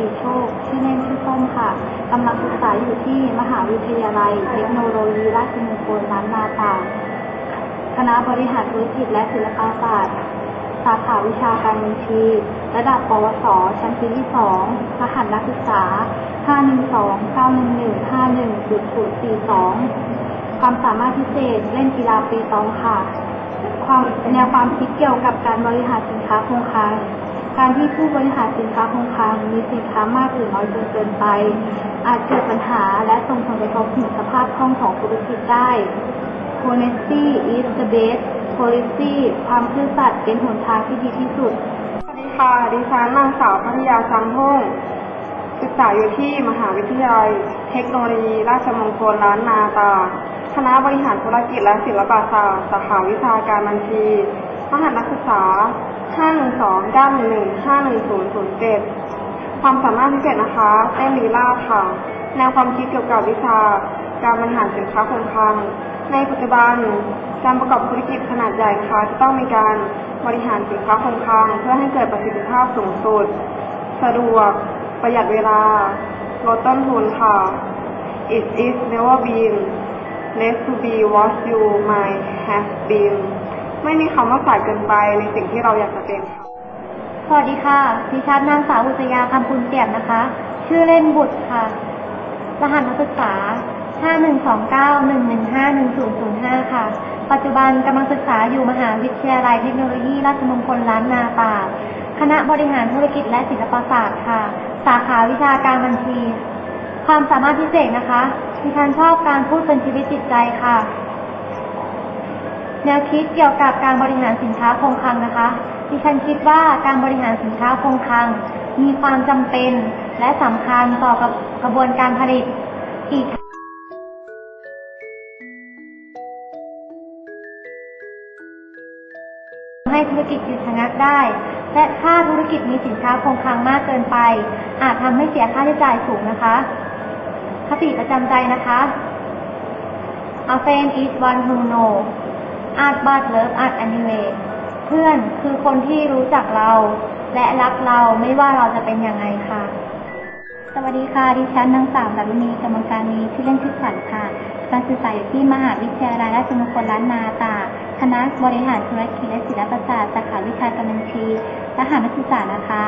ริโชค ชื่อเล่นชื่อส้มค่ะกำลังศึกษาอยู่ที่มหาวิทยาลัย เทคโนโลยีราชมงคลล้านนาตราคณะบริหารธุรกิจและศิลปศาสตร์ สาขาวิชาการบัญชี ระดับปวส ชั้นปีที่2รหัสนักศึกษา 512-911-51-0042 ความสามารถพิเศษ เล่นกีฬาปีตองค่ะ ความแนวความคิดเกี่ยวกับการบริหารสินค้าคงคลัง การที่ผู้บริหารสินค้าคงคลังมีสินค้ามากหรือน้อยจนเกินไป อาจเกิดปัญหาและส่งผลกระทบถึงสภาพคล่องของธุรกิจได้ Honesty is the best policy ความซื่อสัตย์เป็นหนทางที่ดีที่สุด สวัสดีค่ะ ดิฉันนางสาวพัทยาสังห้งศึกษาอยู่ที่มหาวิทยาลัย เทคโนโลยี ราชมงคลล้านนาตา คณะบริหารธุรกิจและศิลปศาสตร์ สาขาวิชาการบัญชีรหัสนักศึกษา 512-911-51007ความสามารถพิเศษนะคะเต้นลีลาค่ะ แนวความคิดเกี่ยวกับวิชา การบริหารสินค้าคงคลัง ในปัจจุบันการประกอบธุรกิจขนาดใหญ่นะคะจะต้องมีการบริหารสินค้าคงคลัง เพื่อให้เกิดประสิทธิภาพสูงสุด สะดวก ประหยัดเวลา ลดต้นทุนค่ะ It is never been less to be what you might have been ไม่มีคำว่าสายเกินไปในสิ่งที่เราอยากจะเป็นค่ะสวัสดีค่ะดิฉันนางสาวอุตยาคำพุนเปี่ยมนะคะ ชื่อเล่นบุตรค่ะ รหัสนักศึกษา 5129-115-1005 ค่ะ ปัจจุบันกำลังศึกษาอยู่มหาวิทยาลัยเทคโนโลยีราชมงคลล้านนาตาคณะบริหารธุรกิจและศิลปศาสตร์ค่ะ สาขาวิชาการบัญชี ความสามารถพิเศษนะคะดิฉันชอบการพูดเป็นชีวิตจิตใจค่ะ แนวคิดเกี่ยวกับการบริหารสินค้าคงคลังนะคะ ดิฉันคิดว่าการบริหารสินค้าคงคลัง มีความจำเป็นและสำคัญต่อกับกระบวนการผลิตอีกทั้งให้ธุรกิจหยุดชะงักได้ และถ้าธุรกิจมีสินค้าคงคลังมากเกินไป อาจทำให้เสียค่าใช้จ่ายสูงนะคะคติประจำใจนะคะ A friend is one who knows know art but love art anyway เพื่อนคือคนที่รู้จักเรา และรักเราไม่ว่าเราจะเป็นยังไงค่ะ สวัสดีค่ะ ดิฉันนางสาวดารุณีกรรมการมีชื่อเล่นชื่อฉันค่ะการศึกษาอยู่ที่มหาวิทยาลัยราชมงคลล้านนาตาคณะบริหารธุรกิจและศิลปศาสตร์สาขาวิชาการบัญชีรหัสนักศึกษานะคะ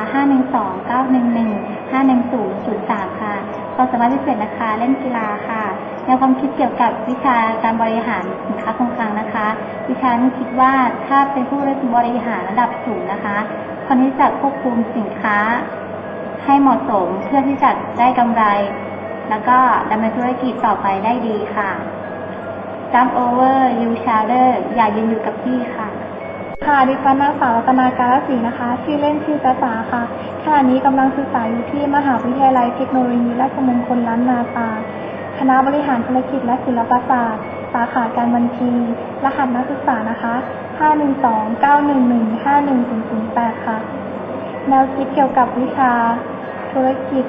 512-911-51003 ค่ะความสามารถพิเศษนะคะ เล่นกีฬาค่ะ แนวความคิดเกี่ยวกับวิชาการบริหารสินค้าคงคลังนะคะดิฉันคิดว่าถ้าเป็นผู้บริหารระดับสูงนะคะคนที่จะควบคุมสินค้าให้เหมาะสมเพื่อที่จะได้กำไร แล้วก็ดำเนินธุรกิจต่อไปได้ดีค่ะ jump over you shadow อย่ายืนอยู่กับที่ค่ะ ค่ะ ดิฉันนางสาวรัตนาการศรีนะคะ ชื่อเล่นชื่อจ้าจ๋าค่ะขณะนี้กำลังศึกษาอยู่ที่มหาวิทยาลัยเทคโนโลยีราชมงคลล้านนาตา คณะบริหารธุรกิจและศิลปศาสตร์ สาขาการบัญชี รหัสนักศึกษานะคะ 512-911-51008 ค่ะ แนวคิดเกี่ยวกับวิชา ธุรกิจ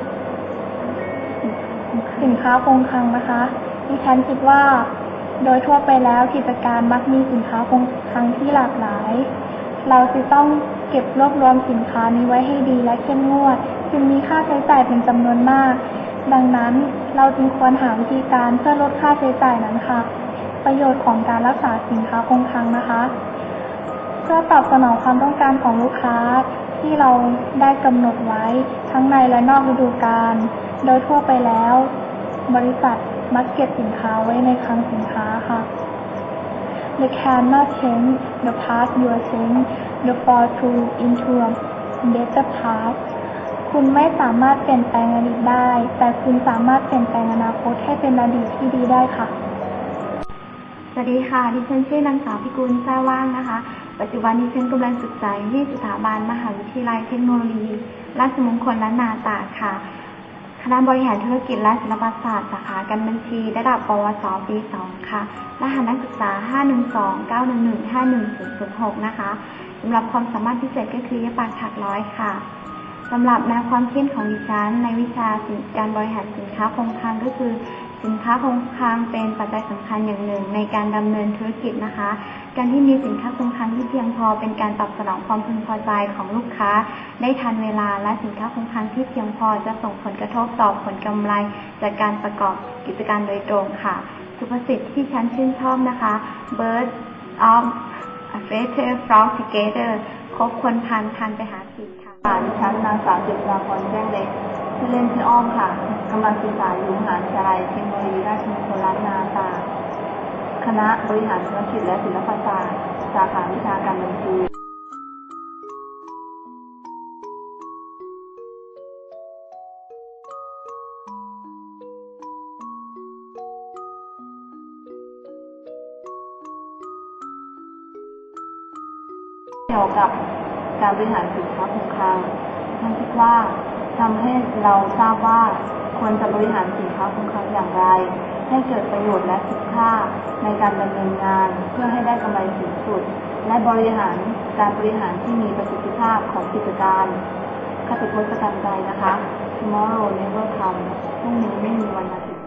สินค้าคงคลังนะคะดิฉันคิดว่า โดยทั่วไปแล้วกิจการมักมีสินค้าคงคลังที่หลากหลาย เราจะต้องเก็บรวบรวมสินค้านี้ไว้ให้ดีและเข้มงวดจึงมีค่าใช้จ่ายเป็นจำนวนมาก ดังนั้นเราจึงควรหาวิธีการเพื่อลดค่าใช้จ่ายนั้นค่ะ ประโยชน์ของการรักษาสินค้าคงคลังนะคะ เพื่อตอบสนองความต้องการของลูกค้าที่เราได้กำหนดไว้ทั้งในและนอกฤดูกาลโดยทั่วไปแล้ว บริษัทมักเก็บสินค้าไว้ในคลังสินค้าค่ะ The cannot change the past you are saying the fortune into a better past คุณไม่สามารถเปลี่ยนแปลงอดีตได้ แต่คุณสามารถเปลี่ยนแปลงอนาคตให้เป็นอดีตที่ดีได้ค่ะ สวัสดีค่ะ ดิฉันชื่อนางสาวพิกุลแซ่ว่างนะคะ ปัจจุบันดิฉันกำลังศึกษายี่สถาบันมหาวิทยาลัยเทคโนโลยี ราชมงคลล้านนาตาค่ะ คณะบริหารธุรกิจและศิลปศาสตร์สาขาการบัญชี ระดับปวส ปี 2 ค่ะ รหัสนักศึกษา 512-911-51006 นะคะสำหรับความสามารถพิเศษก็คือยปากถักร้อยค่ะ สำหรับแนวความคิดของดิฉัน ในวิชาการบริหารสินค้าคงคลังก็คือ สินค้าคงคลังเป็นปัจจัยสำคัญอย่างหนึ่ง ในการดำเนินธุรกิจนะคะ การที่มีสินค้าคงคลังที่เพียงพอเป็นการตอบสนองความพึงพอใจของลูกค้า ได้ทันเวลาและสินค้าคงคลังที่เพียงพอจะส่งผลกระทบต่อผลกำไร จากการประกอบกิจการโดยตรงค่ะ สุภาษิตที่ฉันชื่นชอบนะคะ birds of a feather flock together คบคนพันพันไปหากินค่ะค่ะดิฉันนางสาวจิตราพรแจ้งเล็กชื่อเล่นชื่ออ้อมค่ะกำลังศึกษาอยู่มหาวิทยาลัยเทคโนโลยีราชมงคลล้านนาตาคณะบริหารธุรกิจและศิลปศาสตร์สาขาวิชาการบัญชี เกี่ยวกับการบริหารสินค้าคงคลังท่านคิดว่าทำให้เราทราบว่าควรจะบริหารสินค้าคงคลังอย่างไร ให้เกิดประโยชน์และคุณค่าในการดำเนินงานเพื่อให้ได้กำไรสูงสุด และบริหารการบริหารที่มีประสิทธิภาพของกิจการคติพจน์ประจำใจนะคะ tomorrow never come พรุ่งนี้ไม่มีวันละถึง